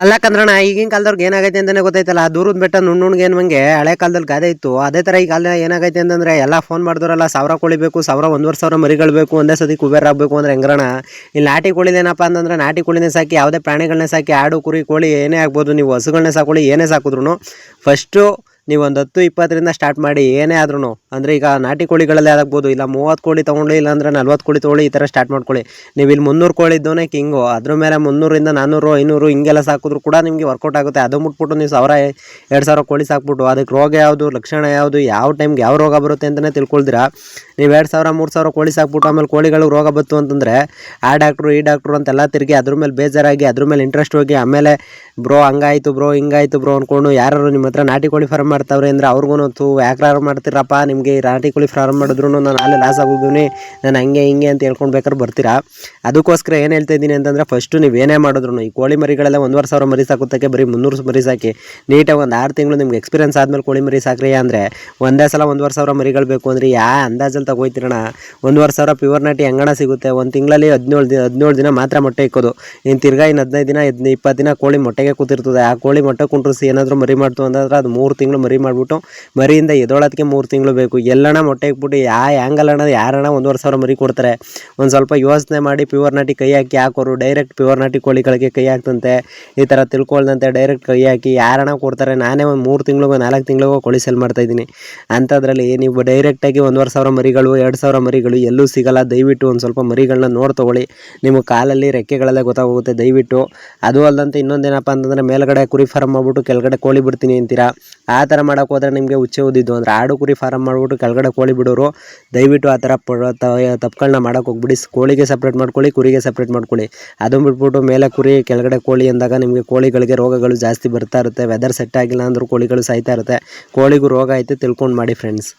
ಅಲ್ಲಕಂದ್ರಣ ಈಗಿನ ಕಾಲದವ್ರಿಗೆ ಏನಾಗೈತೆ ಅಂತಾನೆ ಗೊತ್ತೈತಲ್ಲ ದೂರದ ಬೆಟ್ಟ ನುಣ್ಣುಣ್ಗೆ ಏನ್ಮಂಗೆ ಹಳೆ ಕಾಲದಲ್ಲಿ ಗಾದೆ ಇತ್ತು. ಅದೇ ತರ ಈ ಕಾಲ ಏನಾಗೈತೆ ಅಂತಂದ್ರೆ, ಎಲ್ಲ ಫೋನ್ ಮಾಡಿದ್ರಲ್ಲ ಸಾವಿರ ಕೊಳಿಬೇಕು ಸಾವಿರ ಒಂದೂವರೆ ಸಾವಿರ ಮರಿಗಳು ಬೇಕು, ಒಂದೇ ಸತಿ ಕುಬೇರ್ ಆಗಬೇಕು ಅಂದ್ರೆ ಹೆಂಗ್ರಣ ಇಲ್ಲಿ ನಾಟಿ ಕೋಳಿದೇನಪ್ಪ ಅಂತಂದ್ರೆ, ನಾಟಿ ಕೋಳಿನೇ ಸಾಕಿ, ಯಾವುದೇ ಪ್ರಾಣಿಗಳನ್ನೇ ಸಾಕಿ, ಆಡು, ಕುರಿ, ಕೋಳಿ ಏನೇ ಆಗ್ಬೋದು, ನೀವು ಹಸುಗಳನ್ನೇ ಸಾಕೊಳ್ಳಿ ಏನೇ ಸಾಕಿದ್ರು ಫಸ್ಟು ನೀವು ಒಂದು ಹತ್ತು ಇಪ್ಪತ್ತರಿಂದ ಸ್ಟಾರ್ಟ್ ಮಾಡಿ, ಏನೇ ಆದ್ರೂ ಅಂದರೆ ಈಗ ನಾಟಿ ಕೋಳಿಗಳಲ್ಲೇ ಆಗ್ಬೋದು, ಇಲ್ಲ ಮೂವತ್ತು ಕೋಳಿ ತೊಗೊಂಡು, ಇಲ್ಲ ಅಂದ್ರೆ ನಲ್ವತ್ತು ಕೋಳಿ ತೊಗೊಳ್ಳಿ, ಈ ಥರ ಸ್ಟಾರ್ಟ್ ಮಾಡ್ಕೊಳ್ಳಿ. ನೀವು ಇಲ್ಲಿ ಮುನ್ನೂರು ಕೋಳಿ ಇದ್ದೋನೆ ಕಿಂಗು ಅದ್ರ ಮೇಲೆ ಮುನ್ನೂರಿಂದ ನಾನ್ನೂರು ಐನೂರು, ಹಿಂಗೆಲ್ಲ ಸಾಕಿದ್ರು ಕೂಡ ನಿಮಗೆ ವರ್ಕೌಟ್ ಆಗುತ್ತೆ. ಅದು ಮುಟ್ಬಿಟ್ಟು ನೀವು ಸಾವಿರ, ಎರಡು ಸಾವಿರ ಕೋಳಿ ಸಾಕ್ಬಿಟ್ಟು, ಅದಕ್ಕೆ ರೋಗ ಯಾವುದು, ಲಕ್ಷಣ ಯಾವುದು, ಯಾವ ಟೈಮ್ಗೆ ಯಾವ ರೋಗ ಬರುತ್ತೆ ಅಂತಲೇ ತಿಳ್ಕೊಳ್ತೀರಾ? ನೀವು ಎರಡು ಸಾವಿರ, ಮೂರು ಸಾವಿರ ಕೋಳಿ ಸಾಕ್ಬಿಟ್ಟು, ಆಮೇಲೆ ಕೋಳಿಗಳು ರೋಗ ಬಂತು ಅಂತಂದರೆ, ಆ ಡಾಕ್ಟ್ರು ಈ ಡಾಕ್ಟ್ರು ಅಂತೆಲ್ಲ ತಿರುಗಿ ಅದ್ರ ಮೇಲೆ ಬೇಜಾರಾಗಿ, ಅದ್ರ ಮೇಲೆ ಇಂಟ್ರೆಸ್ಟ್ ಹೋಗಿ, ಆಮೇಲೆ ಬ್ರೋ ಹಂಗಾಯ್ತು ಬ್ರೋ ಹಿಂಗಾಯ್ತು ಬ್ರೋ ಅಂದ್ಕೊಂಡು ಯಾರು ನಿಮ್ಮ ಹತ್ರ ನಾಟಿ ಕೋಳಿ ಫಾರ್ಮ್ ಮಾಡ್ತಾವ್ರೆ ಅಂದರೆ ಅವ್ರಿಗೂ ಯಾಕ್ರಾರು ಮಾಡ್ತೀರಪ್ಪ ನಿಮಗೆ ನಾಟಿ ಕೋಳಿ ಫಾರ್ಮ್ ಮಾಡಿದ್ರು ನಾನು ಅಲ್ಲೇ ಲಾಸ್ ಆಗೋಗಿವ್ನಿ ನಾನು ಹಂಗೆ ಹಿಂಗೆ ಅಂತ ಹೇಳ್ಕೊಂಡು ಬೇಕಾದ್ರೆ ಬರ್ತೀರಾ? ಅದಕ್ಕೋಸ್ಕರ ಏನು ಹೇಳ್ತಾ ಇದ್ದೀನಿ ಅಂತಂದರೆ ಫಸ್ಟು ನೀವು ಏನೇ ಮಾಡಿದ್ರು ಈ ಕೋಳಿ ಮರಿಗಳೆಲ್ಲ ಒಂದುವರೆ ಸಾವಿರ ಮರಿ ಸಾಕೋತಕ್ಕೆ ಬರೀ ಮುನ್ನೂರು ಮರಿ ಸಾಕಿ. ನೀಟಾಗಿ ಒಂದು ಆರು ತಿಂಗಳು ನಿಮ್ಗೆ ಎಕ್ಸ್ಪೀರಿಯನ್ಸ್ ಆದಮೇಲೆ ಕೋಳಿ ಮರಿ ಸಾಕ್ರಿ ಅಂದರೆ ಒಂದೇ ಸಲ ಒಂದುವರೆ ಸಾವಿರ ಮರಿಗಳು ಬೇಕು ಅಂದರೆ ಯಾ ಅಂದಾಜಲ್ಲಿ ತಗೋಯ್ತಿರೋಣ? ಒಂದುವರೆ ಸಾವಿರ ಪ್ಯೂರ್ ನಾಟಿ ಅಂಗಣ ಸಿಗುತ್ತೆ? ಒಂದು ತಿಂಗಳಲ್ಲಿ ಹದಿನೇಳು ದಿನ ಹದಿನೇಳು ದಿನ ಮಾತ್ರ ಮೊಟ್ಟೆ ಇಕ್ಕೋದು. ಇನ್ನು ತಿರ್ಗಾ ಇನ್ನು ಹದಿನೈದು ದಿನ ಹದಿನೈದು ಇಪ್ಪತ್ತು ದಿನ ಕೋಳಿ ಮೊಟ್ಟೆಗೆ ಕೂತಿರ್ತದೆ. ಆ ಕೋಳಿ ಮೊಟ್ಟೆ ಕುಂಟ್ರಿಸಿ ಏನಾದರೂ ಮರಿ ಮಾಡ್ತು ಅಂತಂದ್ರೆ ಅದು ಮೂರು ತಿಂಗಳು ಮರಿ ಮಾಡಿಬಿಟ್ಟು ಮರಿಯಿಂದ ಎದೋಳೋದಕ್ಕೆ ಮೂರು ತಿಂಗಳು ಎಲ್ಲಣ ಮೊಟ್ಟೆ ಇಕ್ಬಿಟ್ಟು ಯಾ ಆ್ಯಂಗಲ್ ಅಣ್ಣ ಯಾರಣ್ಣ ಒಂದುವರೆ ಸಾವಿರ ಮರಿ ಕೊಡ್ತಾರೆ. ಒಂದು ಸ್ವಲ್ಪ ಯೋಚನೆ ಮಾಡಿ ಪ್ಯೂರ್ ನಾಟಿ ಕೈ ಹಾಕಿ ಹಾಕೋರು ಡೈರೆಕ್ಟ್ ಪ್ಯೂರ್ ನಾಟಿ ಕೋಳಿಗಳಿಗೆ ಕೈ ಹಾಕ್ತಂತೆ. ಈ ಥರ ತಿಳ್ಕೊಳ್ದಂತೆ ಡೈರೆಕ್ಟ್ ಕೈ ಹಾಕಿ ಯಾರಣ್ಣ ಕೊಡ್ತಾರೆ, ನಾನೇ ಒಂದು ಮೂರು ತಿಂಗಳಿಗೂ, ನಾಲ್ಕು ತಿಂಗಳಿಗೋ ಕೋಳಿ ಸೆಲ್ ಮಾಡ್ತಾಯಿದ್ದೀನಿ ಅಂಥದ್ರಲ್ಲಿ ನೀವು ಡೈರೆಕ್ಟಾಗಿ ಒಂದುವರೆ ಸಾವಿರ ಮರಿಗಳು, ಎರಡು ಸಾವಿರ ಮರಿಗಳು ಎಲ್ಲೂ ಸಿಗಲ್ಲ. ದಯವಿಟ್ಟು ಒಂದು ಸ್ವಲ್ಪ ಮರಿಗಳನ್ನ ನೋಡಿ ತೊಗೊಳ್ಳಿ. ನಿಮ್ಮ ಕಾಲಲ್ಲಿ ರೆಕ್ಕೆಗಳೆಲ್ಲ ಗೊತ್ತಾಗೋಗುತ್ತೆ, ದಯವಿಟ್ಟು. ಅದು ಅಲ್ಲದಂತೆ ಇನ್ನೊಂದೇನಪ್ಪ ಅಂತಂದರೆ ಮೇಲ್ಗಡೆ ಕುರಿ ಫಾರ್ಮ್ ಮಾಡಿಬಿಟ್ಟು ಕೆಳಗಡೆ ಕೋಳಿ ಬಿಡ್ತೀನಿ ಅಂತೀರಾ? ಆ ಥರ ಮಾಡೋಕೆ ಹೋದ್ರೆ ನಿಮಗೆ ಹುಚ್ಚೆ ಓದಿದ್ದು ಅಂದರೆ ಆಡು ಕುರಿ ಫಾರಮ್ ಮಾಡಿಬಿಟ್ಟು ಕೆಳಗಡೆ ಕೋಳಿ ಬಿಡೋರು, ದಯವಿಟ್ಟು ಆ ಥರ ತಪ್ಪುಗಳನ್ನ ಮಾಡೋಕೆ ಹೋಗ್ಬಿಡಿ. ಕೋಳಿಗೆ ಸಪ್ರೇಟ್ ಮಾಡ್ಕೊಳ್ಳಿ, ಕುರಿಗೆ ಸಪ್ರೇಟ್ ಮಾಡ್ಕೊಳ್ಳಿ. ಅದನ್ನು ಬಿಟ್ಬಿಟ್ಟು ಮೇಲೆ ಕುರಿ, ಕೆಳಗಡೆ ಕೋಳಿ ಅಂದಾಗ ನಿಮಗೆ ಕೋಳಿಗಳಿಗೆ ರೋಗಗಳು ಜಾಸ್ತಿ ಬರ್ತಾ ಇರುತ್ತೆ. ವೆದರ್ ಸೆಟ್ ಆಗಿಲ್ಲ ಅಂದರೂ ಕೋಳಿಗಳು ಸಾಯ್ತಾ ಇರುತ್ತೆ. ಕೋಳಿಗೂ ರೋಗ ಐತೆ ತಿಳ್ಕೊಂಡು ಮಾಡಿ ಫ್ರೆಂಡ್ಸ್